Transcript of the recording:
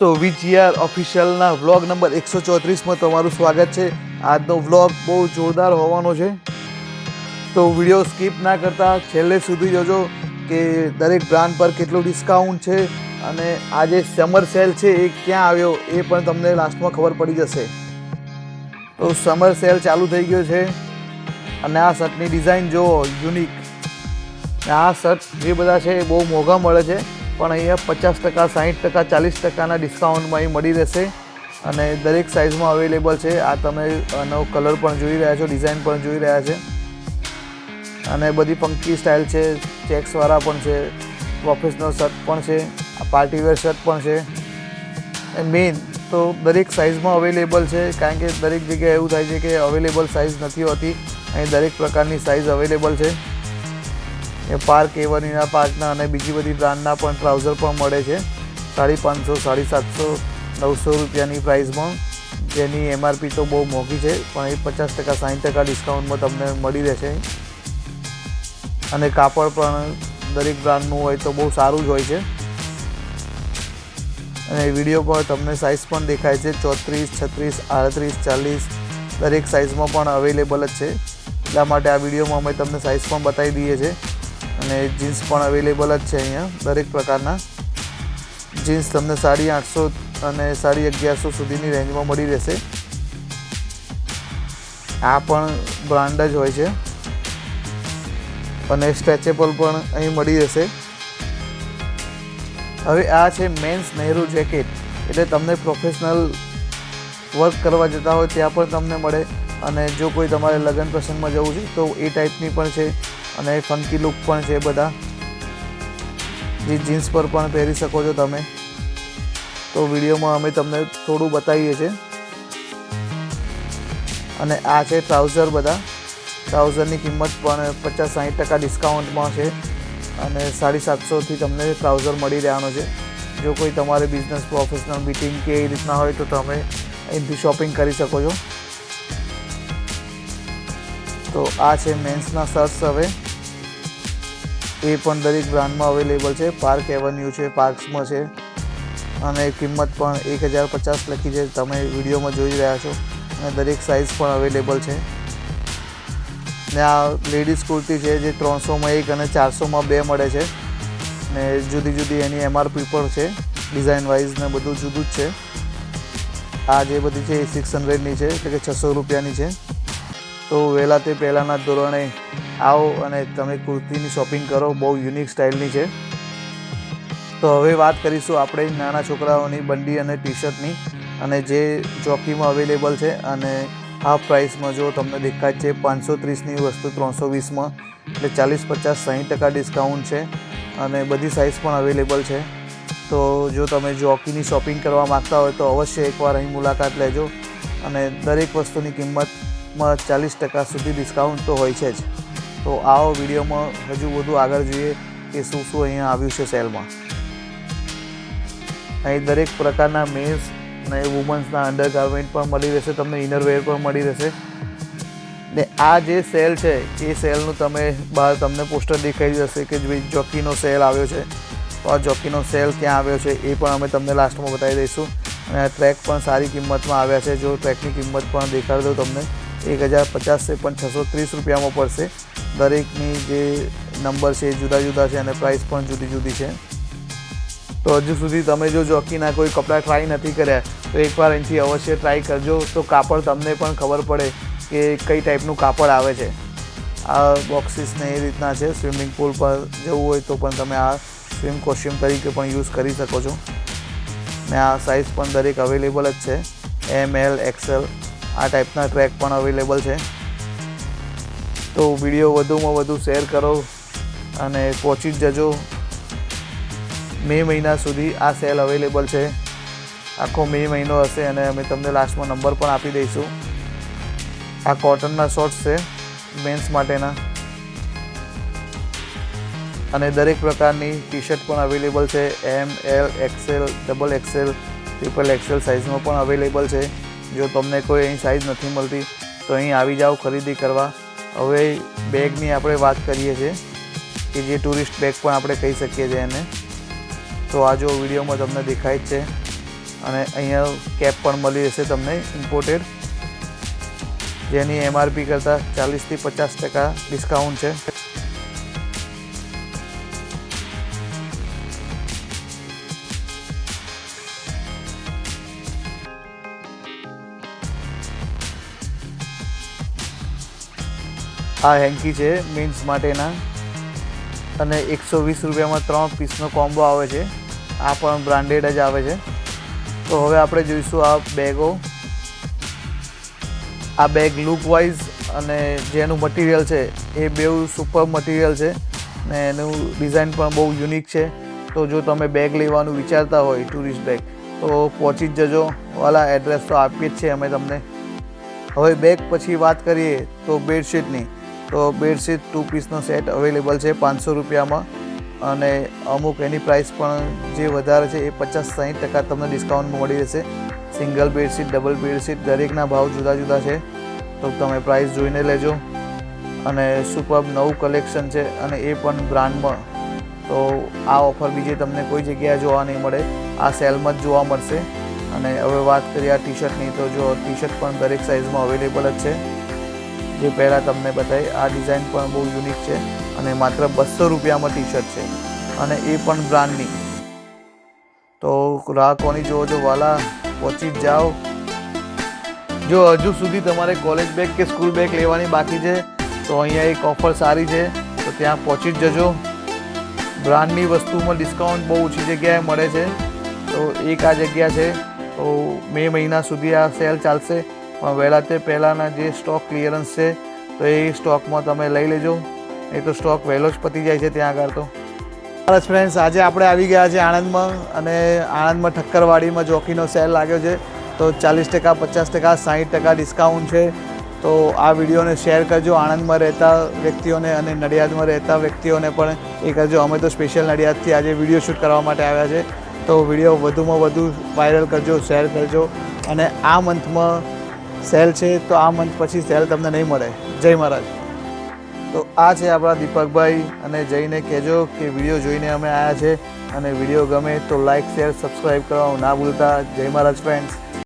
તો વીજીઆર ઓફિશિયલના vlog number એકસો ચોત્રીસમાં તમારું સ્વાગત છે. આજનો વ્લોગ બહુ જોરદાર હોવાનો છે. તો વીડિયો સ્કીપ ના કરતા છેલ્લે સુધી જોજો કે દરેક બ્રાન્ડ પર કેટલું ડિસ્કાઉન્ટ છે અને આ જે સમર સેલ છે એ ક્યાં આવ્યો એ પણ તમને લાસ્ટમાં ખબર પડી જશે. તો સમર સેલ ચાલુ થઈ ગયો છે અને આ શર્ટની ડિઝાઇન જુઓ, યુનિક. આ શર્ટ જે બધા છે એ બહુ મોંઘા મળે છે. પણ અહીંયા પચાસ ટકા, સાહીઠ ટકા, ચાલીસ ટકાના ડિસ્કાઉન્ટમાં એ મળી રહેશે. અને દરેક સાઇઝમાં અવેલેબલ છે. આ તમે આનો કલર પણ જોઈ રહ્યા છો ડિઝાઇન પણ જોઈ રહ્યા છે. અને બધી પંક્તિ સ્ટાઇલ છે. ચેક્સવાળા પણ છે. પ્રોફેશનલ શર્ટ પણ છે. પાર્ટીવેર શર્ટ પણ છે. મેઇન તો દરેક સાઇઝમાં અવેલેબલ છે. કારણ કે દરેક જગ્યાએ એવું થાય છે કે અવેલેબલ સાઇઝ નથી હોતી. અહીં દરેક પ્રકારની સાઇઝ અવેલેબલ છે. એ પાર્ક એવનીના પાર્કના અને બીજી બધી બ્રાન્ડના પણ ટ્રાઉઝર પણ મળે છે. સાડી પાંચસો, સાડી સાતસો, નવસો રૂપિયાની પ્રાઇસમાં જેની એમઆરપી તો બહુ મોંઘી છે, પણ એ પચાસ ટકા સાઠ ટકા ડિસ્કાઉન્ટમાં તમને મળી રહેશે. અને કાપડ પણ દરેક બ્રાન્ડનું હોય તો બહુ સારું જ હોય છે. અને વીડિયો પર તમને સાઇઝ પણ દેખાય છે, ચોત્રીસ, છત્રીસ, આડત્રીસ, ચાલીસ, દરેક સાઇઝમાં પણ અવેલેબલ જ છે. એટલા માટે આ વિડીયોમાં અમે તમને સાઇઝ પણ બતાવી દઈએ છીએ. અને જીન્સ પણ અવેલેબલ જ છે અહીંયા, દરેક પ્રકારના. જીન્સ તમને સાડી આઠસો અને સાડી અગિયારસો સુધીની રેન્જમાં મળી રહેશે. આ પણ બ્રાન્ડ જ હોય છે. અને સ્ટ્રેચેબલ પણ અહીં મળી રહેશે. હવે આ છે મેન્સ નહેરુ જેકેટ, એટલે તમને પ્રોફેશનલ વર્ક કરવા જતા હોય ત્યાં પણ તમને મળે. અને જો કોઈ તમારે લગ્ન પ્રસંગમાં જવું છે, તો એ ટાઈપની પણ છે. અને ફંકી લુક પણ છે બધા. જે જીન્સ પર પણ પહેરી શકો છો તમે. તો વિડીયોમાં અમે તમને થોડું બતાવીએ છીએ. અને આ છે ટ્રાઉઝર બધા. ટ્રાઉઝરની કિંમત પણ પચાસ સાઠ ટકા ડિસ્કાઉન્ટમાં છે. અને સાડી સાતસોથી તમને ટ્રાઉઝર મળી રહેવાનો છે. જો કોઈ તમારે બિઝનેસ પ્રોફેશનલ મીટિંગ કે એ રીતના હોય તો તમે અહીંથી શોપિંગ કરી શકો છો. તો આ છે મેન્સના શર્ટ્સ હવે. એ પણ દરેક બ્રાન્ડમાં અવેલેબલ છે. પાર્ક એવન્યુ છે પાર્ક્સમાં છે. અને કિંમત પણ એક હજાર પચાસ લખી છે. તમે વિડીયોમાં જોઈ રહ્યા છો. અને દરેક સાઇઝ પણ અવેલેબલ છે. ને આ લેડીઝ કુર્તી છે જે ત્રણસોમાં એક અને ચારસોમાં બે મળે છે. ને જુદી જુદી એની એમઆરપી પણ છે. ડિઝાઇન વાઇઝ ને બધું જુદું જ છે. આ જે બધી છે એ સિક્સ હંડ્રેડની છે. એટલે કે છસો રૂપિયાની છે. તો વહેલા તે પહેલાંના ધોરણે આવો અને તમે કુર્તીની શોપિંગ કરો. બહુ યુનિક સ્ટાઇલની છે. તો હવે વાત કરીશું આપણે નાના છોકરાઓની બંડી અને ટી શર્ટની અને જે ચોકીમાં અવેલેબલ છે અને હાફ પ્રાઇસમાં જો તમને દેખાય છે પાંચસો ત્રીસની વસ્તુ ત્રણસો વીસમાં. એટલે ચાલીસ પચાસ સાહીઠ ટકા ડિસ્કાઉન્ટ છે અને બધી સાઇઝ પણ અવેલેબલ છે. તો જો તમે જોકીની શોપિંગ કરવા માગતા હોય તો અવશ્ય એકવાર અહીં મુલાકાત લેજો અને દરેક વસ્તુની કિંમત માં ચાલીસ ટકા સુધી ડિસ્કાઉન્ટ તો હોય છે જ. તો આવો વિડીયોમાં હજુ વધુ આગળ જોઈએ કે શું શું અહીંયા આવ્યું છે સેલમાં અહીં દરેક પ્રકારના મેન્સ અને વુમન્સના અંડરગાર્મેન્ટ પણ મળી રહેશે, તમને ઇનરવેર પણ મળી રહેશે. ને આ જે સેલ છે, એ સેલનું તમે બહાર તમને પોસ્ટર દેખાઈ જશે કે ભાઈ જોકીનો સેલ આવ્યો છે. તો આ જોકીનો સેલ ક્યાં આવ્યો છે, એ પણ અમે તમને લાસ્ટમાં બતાવી દઈશું. અને આ ટ્રેક પણ સારી કિંમતમાં આવ્યા છે, જો ટ્રેકની કિંમત પણ દેખાડી દઉં તમને. એક હજાર પચાસ છે પણ છસો ત્રીસ રૂપિયામાં પડશે. દરેકની જે નંબર છે એ જુદા જુદા છે અને પ્રાઇસ પણ જુદી જુદી છે. તો હજુ સુધી તમે જો જોકીના કોઈ કપડાં ટ્રાય નથી કર્યા, તો એકવાર અહીંથી અવશ્ય ટ્રાય કરજો. તો કાપડ તમને પણ ખબર પડે કે કઈ ટાઈપનું કાપડ આવે છે. આ બોક્સિસને એ રીતના છે. સ્વિમિંગ પુલ પર જવું હોય તો પણ તમે આ સ્વિમ કોસ્ટ્યુમ તરીકે પણ યુઝ કરી શકો છો. ને આ સાઇઝ પણ દરેક અવેલેબલ જ છે. એમ એલ એક્સેલ આ ટાઈપના ટ્રેક પણ અવેલેબલ છે. તો વીડિયો વધુમાં વધુ શેર કરો અને પહોંચી જ જજો. મે મહિના સુધી આ સેલ અવેલેબલ છે. આખો મે મહિનો હશે અને અમે તમને લાસ્ટમાં નંબર પણ આપી દઈશું. આ કોટનના શોર્ટ્સ છે મેન્સ માટેના. અને દરેક પ્રકારની ટી શર્ટ પણ અવેલેબલ છે. M L XL double XL triple XL સાઇઝમાં પણ અવેલેબલ છે. જો તમને કોઈ અહીં સાઇઝ નથી મળતી, તો અહીં આવી જાઓ ખરીદી કરવા. હવે બેગની આપણે વાત કરીએ છીએ કે જે ટુરિસ્ટ બેગ પણ આપણે કહી શકીએ છીએ એને. તો આ જો વિડીયોમાં તમને દેખાય જ છે. અને અહીંયા કેપ પણ મળી જશે તમને ઇમ્પોર્ટેડ જેની એમઆરપી કરતાં ચાલીસથી પચાસ ટકા ડિસ્કાઉન્ટ છે. આ હેન્કી છે મીન્સ માટેના. અને એકસો વીસ રૂપિયામાં ત્રણ પીસનો કોમ્બો આવે છે. આ પણ બ્રાન્ડેડ જ આવે છે. તો હવે આપણે જોઈશું આ બેગો આ બેગ લુક વાઇઝ અને જેનું મટીરિયલ છે, એ બેઉ સુપર મટીરિયલ છે. ને એનું ડિઝાઇન પણ બહુ યુનિક છે. તો જો તમે બેગ લેવાનું વિચારતા હોય ટુરિસ્ટ બેગ તો પહોંચી જ જજો. વાલા એડ્રેસ તો આપીએ જ છે અમે તમને. હવે બેગ પછી વાત કરીએ તો બેડશીટની તો બેડશીટ ટુ પીસનો સેટ અવેલેબલ છે પાંચસો રૂપિયામાં. અને અમુક એની પ્રાઇસ પણ જે વધારે છે એ પચાસ સાહીઠ ટકા તમને ડિસ્કાઉન્ટમાં મળી રહેશે. સિંગલ બેડશીટ ડબલ બેડશીટ દરેકના ભાવ જુદા જુદા છે. તો તમે પ્રાઇસ જોઈને લેજો. અને સુપર નવું કલેક્શન છે અને એ પણ બ્રાન્ડમાં તો આ ઓફર બીજે તમને કોઈ જગ્યાએ જોવા નહીં મળે. આ સેલમાં જ જોવા મળશે. અને હવે વાત કરીએ આ ટી શર્ટની તો જો ટી શર્ટ પણ દરેક સાઇઝમાં અવેલેબલ જ છે. જે પહેલાં તમને બતાવી આ ડિઝાઇન પણ બહુ યુનિક છે અને માત્ર બસો રૂપિયામાં ટી શર્ટ છે અને એ પણ બ્રાન્ડની તો રાહ કોની જોવો જો વાલા, પહોંચી જ જાઓ. જો હજુ સુધી તમારે કોલેજ બેગ કે સ્કૂલ બેગ લેવાની બાકી છે, તો અહીંયા એક ઓફર સારી છે, તો ત્યાં પહોંચી જ જજો. બ્રાન્ડની વસ્તુમાં ડિસ્કાઉન્ટ બહુ ઓછી જગ્યાએ મળે છે. તો એક આ જગ્યા છે, તો મે મહિના સુધી આ સેલ ચાલશે. પણ વહેલા તે પહેલાંના જે સ્ટોક ક્લિયરન્સ છે, તો એ સ્ટોકમાં તમે લઈ લેજો. એ તો સ્ટોક વહેલો જ પતી જાય છે ત્યાં આગળ તો. બસ ફ્રેન્ડ્સ આજે આપણે આવી ગયા છે આણંદમાં અને આણંદમાં ઠક્કરવાડીમાં જોકીનો સેલ લાગ્યો છે. તો ચાલીસ ટકા, પચાસ ટકા, સાહીઠ ટકા ડિસ્કાઉન્ટ છે. તો આ વિડીયોને શેર કરજો. આણંદમાં રહેતા વ્યક્તિઓને અને નડિયાદમાં રહેતા વ્યક્તિઓને પણ એ કરજો. અમે તો સ્પેશિયલ નડિયાદથી આજે વીડિયો શૂટ કરવા માટે આવ્યા છે. તો વીડિયો વધુમાં વધુ વાયરલ કરજો શેર કરજો. અને આ મંથમાં સેલ છે, તો આ મંથ પછી સેલ તમને નહીં મળે. જય મહારાજ. તો આ છે આપણા દીપકભાઈ અને જઈને કહેજો કે વીડિયો જોઈને અમે આવ્યા છે અને વીડિયો ગમે તો લાઇક શેર સબસ્ક્રાઈબ કરવાનું ના ભૂલતા. જય મહારાજ ફ્રેન્ડ્સ